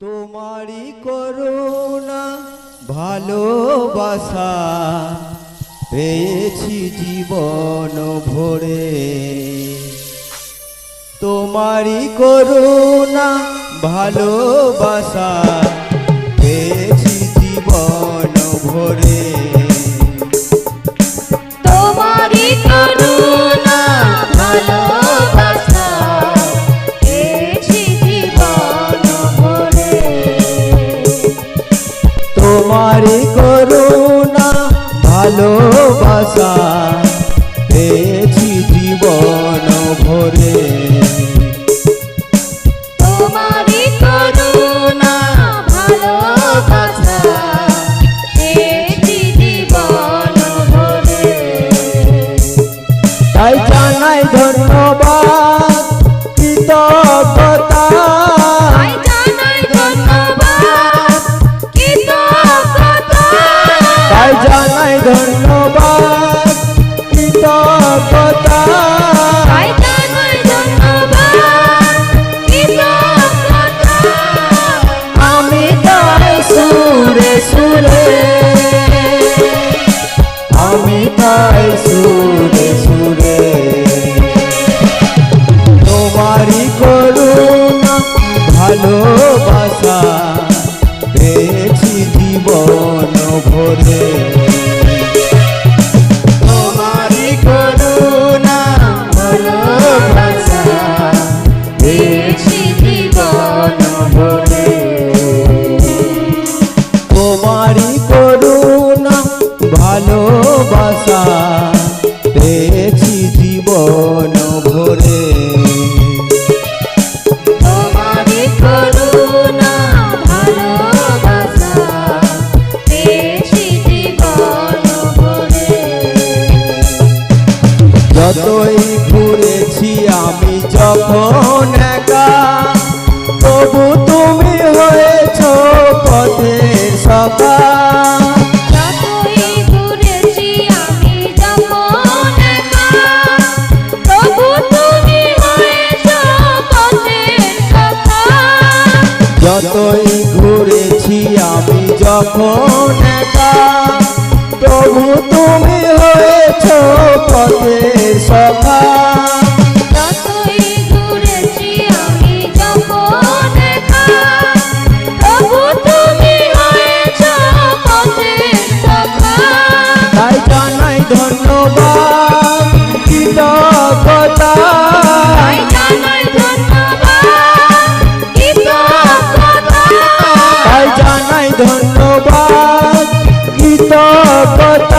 তোমারই করুণা ভালোবাসা পেয়েছি জীবন ভরে। তোমারই করুণা ভালোবাসা পেয়েছি জীবন ভরে। তাই জানাই ধন্যবাদ যখন একা তবু তুমি হয়েছ পথের সকা যতই ঘুরেছি আমি যখন তবু প্রভু তুমি হয়েছ পথের সকা পীড়িত কথা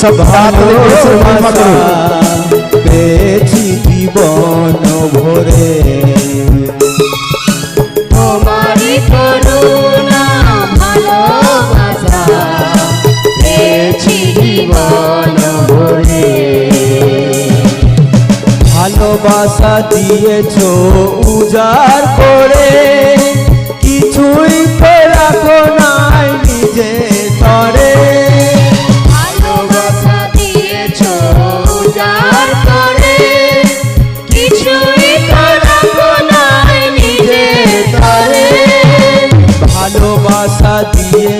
সব পেয়েছি জীবন ভরে। ভালোবাসা। দিয়েছ উজার ভালোবাসা দিয়েছ উজাড় করে। passadinha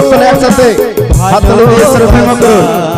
সব একসাথে হাত তুলে ঈশ্বর প্রেম করুন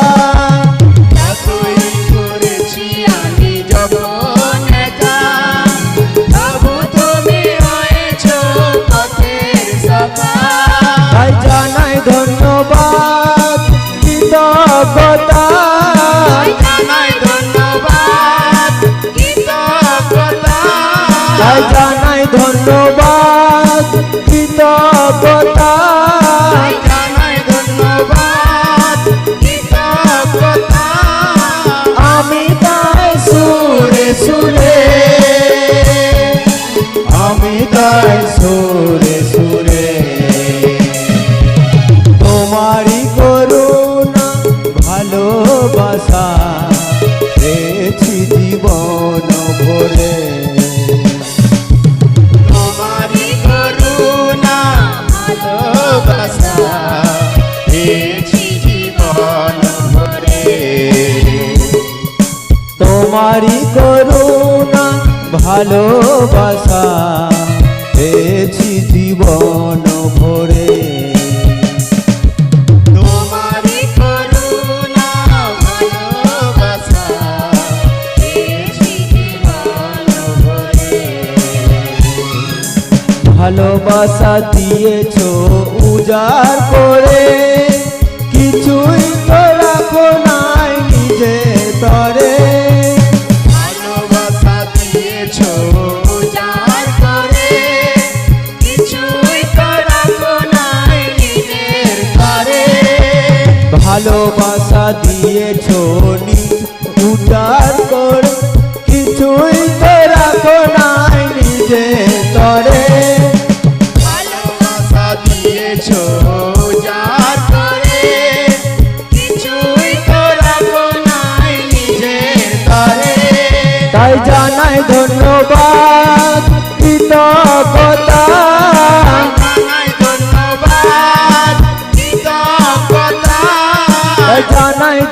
তাই জানাই ধন্যবাদ তারি করুণা ভালোবাসা পেয়েছি জীবন ভরে। ভালোবাসা দিয়েছ উজার করে কিছুই তো রাখো নাই নিজে তার ভালোবাসা দিয়েছ নি উটার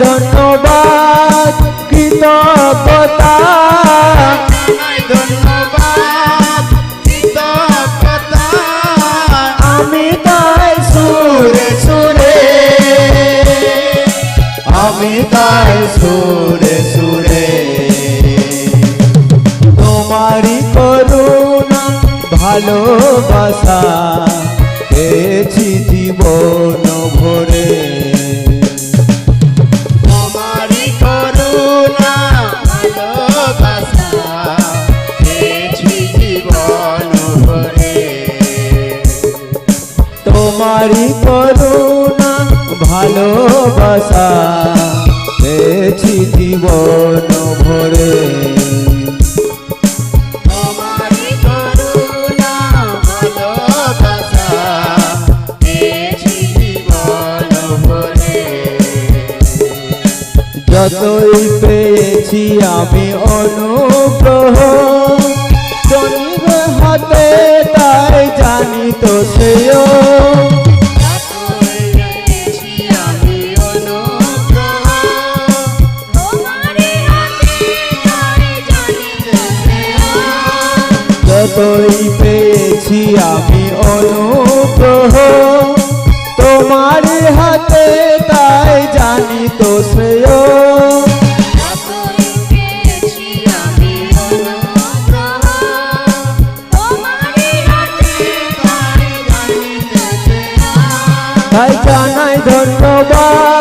ধন্যবাদ, কৃতজ্ঞতা। আমি তাই সুরে সুরে, আমি তাই সুরে। তোমারই করুণা, ভালোবাসা, পেয়েছি জীবন ভরে। জীবন করুণা ভালোবাসা পেয়েছি জীবন ভরে। যতই পেয়েছি আমি অনুগ্রহ যতই পেয়েছি আমি অনুগ্রহ। তোমার হাতে তাই জানি তো শ্রেয়। তাই জানাই ধন্যবাদ।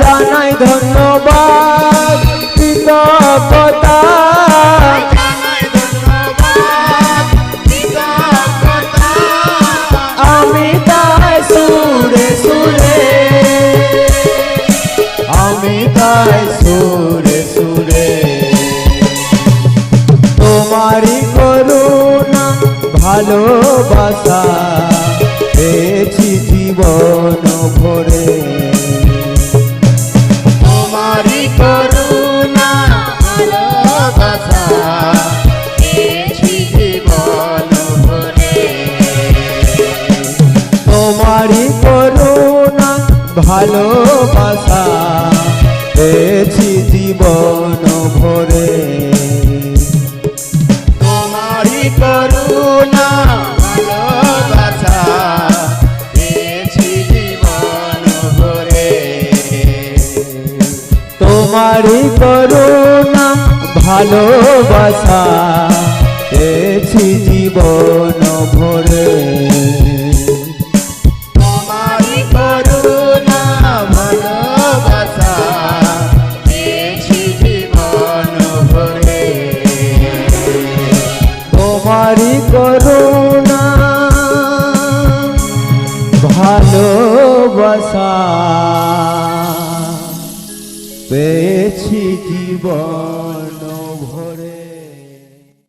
জানাই ধন্যবাদ, কৃতজ্ঞতা। আমি তাই সুরে সুরে, আমি তাই সুরে সুরে। তোমারই করুণা, ভালোবাসা, পেয়েছি জীবন ভরে। ভালোবাসা পেয়েছি জীবন ভরে। তোমারি করুণা ভালোবাসা পেয়েছি জীবন ভরে। তোমারই করুণা ভালোবাসা পেয়েছি জীবন ভরে।